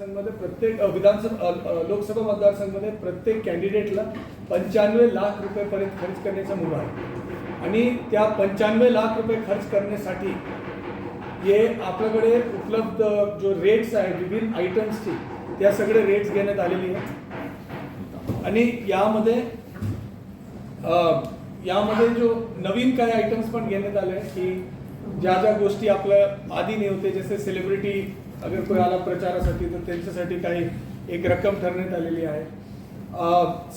मतदारसंघामध्ये प्रत्येक विधानसभा लोकसभा मतदारसंघामध्ये प्रत्येक कॅन्डिडेटला पंच्याण्णव लाख रुपयेपर्यंत खर्च करण्याचा मुभा आहे आणि त्या पंच्याण्णव लाख रुपये खर्च करण्यासाठी हे आपल्याकडे उपलब्ध जो रेट्स आहेत विभिन्न आयटम्सची त्या सगळे रेट्स घेण्यात आलेली आहे आणि यामध्ये यामध्ये जो नवीन काही आयटम्स पण घेण्यात आले की ज्या ज्या गोष्टी आपल्या आधी नव्हते जसे सेलिब्रिटी अगर कोई आला प्रचारासाठी तर त्यांच्यासाठी काही एक रक्कम ठरण्यात आलेली आहे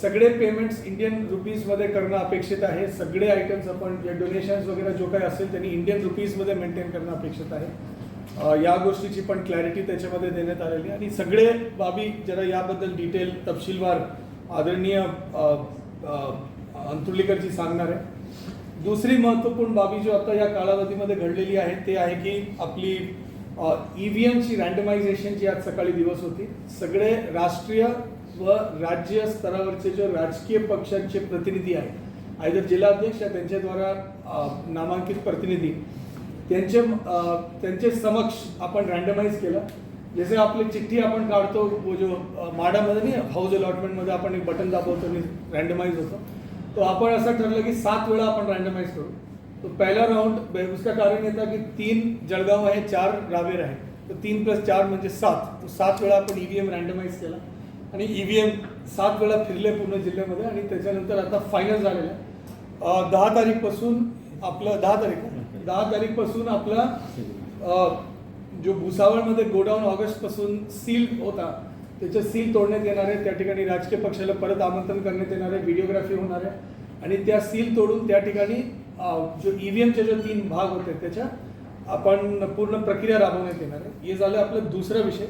सगळे पेमेंट्स इंडियन रुपीजमध्ये करणं अपेक्षित आहे सगळे आयटम्स आपण जे डोनेशन्स वगैरे जो काही असेल त्यांनी इंडियन रुपीजमध्ये मेंटेन करणं अपेक्षित आहे या गोष्टीची पण क्लॅरिटी त्याच्यामध्ये देण्यात आलेली आहे आणि सगळे बाबी जरा याबद्दल डिटेल तपशीलवार आदरणीय अंतुर्लीकरजी सांगणार आहे दुसरी महत्त्वपूर्ण बाबी जो आता या कालावधीमध्ये घडलेली आहे ते आहे की आपली ईव्हीएमची e रँडमायझेशनची आज सकाळी दिवस होती सगळे राष्ट्रीय व राज्य स्तरावरचे जे राजकीय पक्षांचे प्रतिनिधी आहेत आयदर जिल्हाध्यक्ष त्यांच्याद्वारा नामांकित प्रतिनिधी त्यांचे त्यांचे समक्ष आपण रँडमाइज केलं जसे आपली चिठ्ठी आपण काढतो वो जो माडामध्ये नाही हाऊस अलॉटमेंटमध्ये आपण एक बटन दाबवतो आणि रँडमाइज होतो तो आपण असं ठरलं की सात वेळा आपण रँडमाइज करू तो पहला राउंड उसका कारण येतं की तीन जळगाव आहे चार रावेर आहे तर तीन प्लस चार म्हणजे सात तो सात वेळा आपण ई व्ही एम केला आणि ई e व्ही सात वेळा फिरले पूर्ण जिल्ह्यामध्ये आणि त्याच्यानंतर आता फायनल झालेला आहे दहा तारीखपासून आपलं दहा तारीख दहा तारीखपासून आपला जो भुसावळमध्ये गोडाऊन ऑगस्टपासून सील होता त्याचं सील तोडण्यात येणार आहे त्या ठिकाणी राजकीय पक्षाला परत आमंत्रण करण्यात येणार आहे व्हिडिओग्राफी होणार आहे आणि त्या सील तोडून त्या ठिकाणी जो ई e व्ही एमचे जे तीन भाग होते त्याच्या आपण पूर्ण प्रक्रिया राबवण्यात येणार आहे हे झालं आपलं दुसरा विषय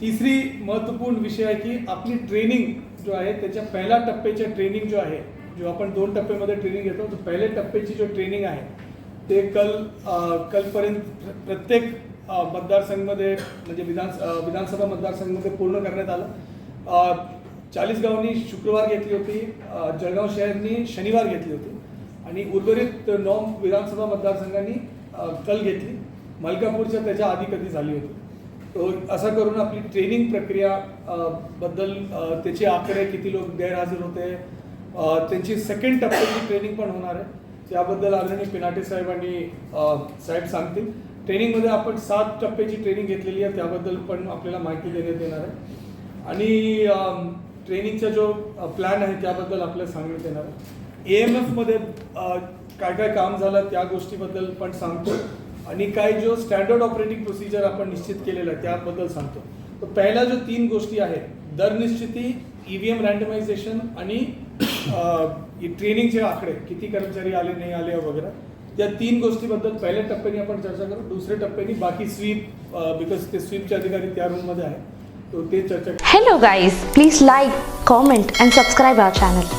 तिसरी महत्त्वपूर्ण विषय आहे की आपली ट्रेनिंग जो आहे त्याच्या पहिल्या टप्प्याच्या ट्रेनिंग जो आहे जो आपण दोन टप्प्यामध्ये ट्रेनिंग घेतो तर पहिल्या टप्प्याची जो ट्रेनिंग आहे ते कल कलपर्यंत प्रत्येक मतदारसंघमध्ये म्हणजे विधान विधानसभा मतदारसंघमध्ये पूर्ण करण्यात आलं चाळीस गावांनी शुक्रवार घेतली होती जळगाव शहरनी शनिवार घेतली होती आणि उर्वरित नॉर्म विधानसभा मतदारसंघांनी कल घेतली मलकापूरच्या त्याच्या आधी कधी झाली होती असं करून आपली ट्रेनिंग प्रक्रिया बद्दल त्याचे आकडे किती लोक गैरहजर होते त्यांची सेकंड टप्प्याची ट्रेनिंग पण होणार आहे त्याबद्दल आदरणीय पिनाटे साहेब आणि साहेब सांगतील ट्रेनिंगमध्ये आपण सात टप्प्याची ट्रेनिंग घेतलेली आहे त्याबद्दल पण आपल्याला माहिती देण्यात येणार आहे आणि ट्रेनिंगचा जो प्लॅन आहे त्याबद्दल आपल्याला सांगण्यात येणार आहे ए एम काय काय काम झालं त्या गोष्टीबद्दल पण सांगतो आणि काय जो स्टँडर्ड ऑपरेटिंग प्रोसिजर आपण निश्चित केलेला आहे त्याबद्दल सांगतो तर पहिला जो तीन गोष्टी आहेत दर निश्चिती ईव्हीएम रँडमायझेशन आणि ट्रेनिंगचे आकडे किती कर्मचारी आले नाही आले वगैरे त्या तीन गोष्टीबद्दल पहिल्या टप्प्याने आपण चर्चा करू दुसऱ्या टप्प्याने बाकी स्वीप बिकॉज ते स्वीपचे अधिकारी त्या रूममध्ये आहेत Hello guys, please like, comment and subscribe our channel.